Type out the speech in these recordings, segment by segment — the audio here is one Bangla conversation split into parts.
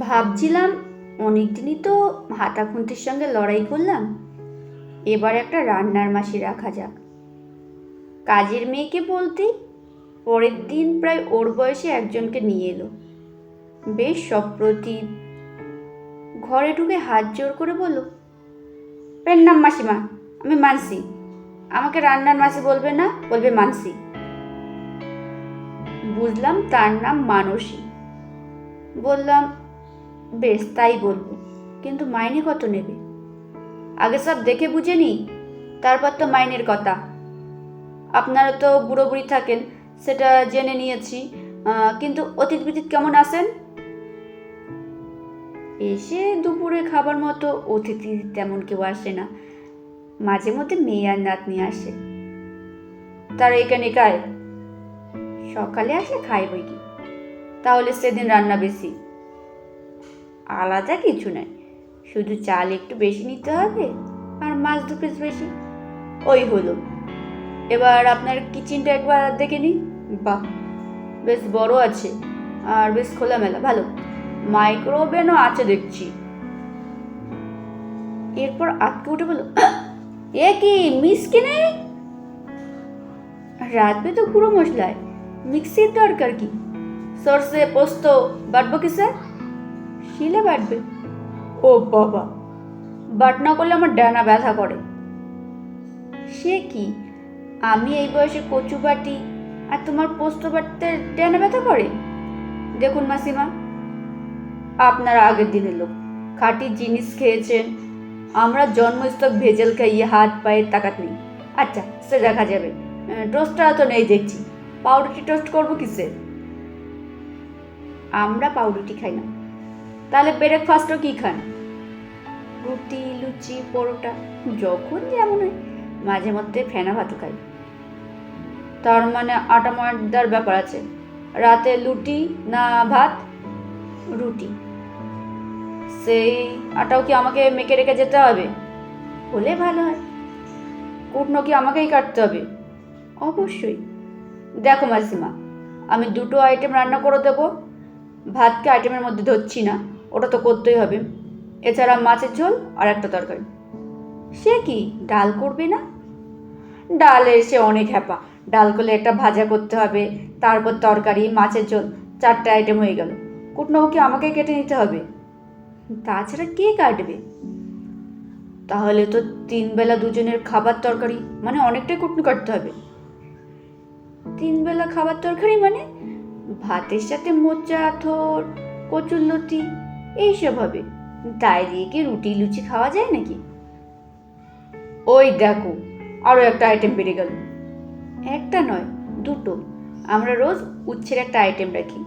ভাবছিলাম অনেকদিনই তো হাতা খুন্তির সঙ্গে লড়াই করলাম। এবার একটা রান্নার মাসি রাখা যাক। কাজের মেয়েকে বলতে পরের দিন প্রায় ওর বয়সে একজনকে নিয়ে এলো। বেশ সপ্রতিভ। ঘরে ঢুকে হাত জোর করে বলল নাম মাসিমা, আমি মানসি। আমাকে রান্নার মাসি বলবে না, বলবে মানসি। বুঝলাম তার নাম মানসী। বললাম বেশ, তাই বলব। কিন্তু মাইনে কত নেবে? আগে সব দেখে বুঝে নি তারপর তো মাইনের কথা। আপনারা তো বুড়ো বুড়ি থাকেন, সেটা জেনে নিয়েছি। কিন্তু অতীত বিতীত কেমন আসেন এসে দুপুরে খাবার মতো অতিথি তেমন কেউ আসে না। মাঝে মধ্যে মেয়ে আর নাতনি আসে। তারা এখানে খায় সকালে আসলে খাই বই কি তাহলে সেদিন রান্না বেশি। আলাদা কিছু নয় শুধু চাল একটু বেশি নিতে হবে আর মাছ দু পিস বেশি। ওই হলো। এবার আপনার কিচেনটা একবার দেখে নিই বাহ, বেশ বড় আছে আর বেশ খোলামেলা। ভালো মাইক্রোওভেনও আছে দেখছি। এরপর আটকে উঠে বলো এ কি মিসকে নেই? রাতবে তো গুঁড়ো মশলায়। মিক্সির দরকার কি? সর্ষে, পোস্ত, বাটবো কি, স্যার? শিলে বাটবে ও বাবা, বাট না করলে আমার ডানা ব্যথা করে। সে কি? আমি এই বয়সে কচু বাটি আর তোমার পোস্ত বাটতে ডানা ব্যথা করে? দেখুন মাসিমা, আপনারা আগের দিনের লোক। খাঁটি জিনিস খেয়েছেন। আমরা জন্মস্তক ভেজেল খাইয়ে হাত পায়ের তাকাত নেই। আচ্ছা সে দেখা যাবে। টোস্টটা তো নেই দেখছি। পাউরুটি টোস্ট করব কিসে আমরা পাউরুটি খাই না। তাহলে ব্রেকফাস্টও কি খান? রুটি, লুচি, পরোটা, যখন যেমন হয়, মাঝে মধ্যে ফেনা ভাতও খাই। তার মানে আটা ময়দার ব্যাপার আছে। রাতে লুটি না ভাত, রুটি। সেই আটাও কি আমাকে মেখে রেখে যেতে হবে? হলে ভালো হয়। কুটনো কি আমাকেই কাটতে হবে? অবশ্যই। দেখো মাসিমা, আমি দুটো আইটেম রান্না করে দেবো। ভাতকে আইটেমের মধ্যে ধরছি না। ওটা তো করতেই হবে। এছাড়া মাছের ঝোল আর একটা তরকারি। সে কি ডাল করবে না? ডালে সে অনেক হ্যাপা। ডাল করলে একটা ভাজা করতে হবে, তারপর তরকারি, মাছের ঝোল, চারটে আইটেম হয়ে গেল। কুটনাও কি আমাকে কেটে নিতে হবে। তাছাড়া কে কাটবে? তাহলে তো তিন বেলা দুজনের খাবার তরকারি মানে অনেকটাই কুটনো কাটতে হবে। তিন বেলা খাবার তরকারি মানে? ভাতের সাথে মোচা, থোর কচুরলতি এইসব হবে। তাই দিয়ে কি রুটি লুচি খাওয়া যায় নাকি? ওই দেখো আরও একটা আইটেম বেড়ে গেল। একটা নয় দুটো। আমরা রোজ উচ্ছের একটা আইটেম রাখি।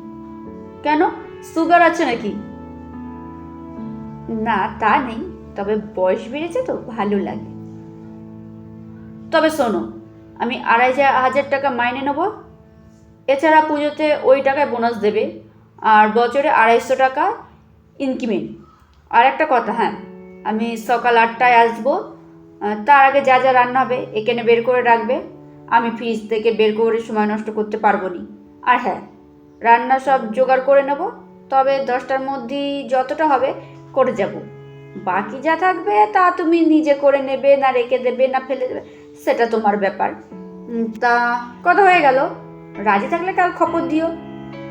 কেন? সুগার আছে নাকি? না তা নেই। তবে বয়স বেড়েছে তো ভালো লাগে। তবে শোনো আমি আড়াই হাজার- হাজার টাকা মাইনে নেব। এছাড়া পুজোতে ওই টাকায় বোনাস দেবে। আর বছরে আড়াইশো টাকা ইনক্রিমেন্ট আর একটা কথা হ্যাঁ আমি সকাল আটটায় আসব। তার আগে যা যা রান্না হবে এখানে বের করে রাখবে। আমি ফ্রিজ থেকে বের করে সময় নষ্ট করতে পারব নি। আর হ্যাঁ রান্না সব জোগাড় করে নেব। তবে দশটার মধ্যেই যতটা হবে করে যাব। বাকি যা থাকবে তা তুমি নিজে করে নেবে না রেখে দেবে না ফেলে দেবে, সেটা তোমার ব্যাপার। তা কথা হয়ে গেল। রাজি থাকলে কাল খবর দিও।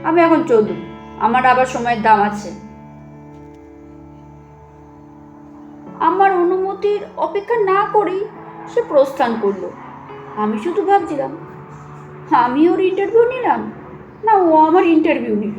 আমি এখন চলুন। আমার আবার সময়ের দাম আছে। আমার অনুমতির অপেক্ষা না করেই সে প্রস্থান করল। আমি শুধু ভাবছিলাম আমি ওর ইন্টারভিউ নিলাম? না ও আমার ইন্টারভিউ নিল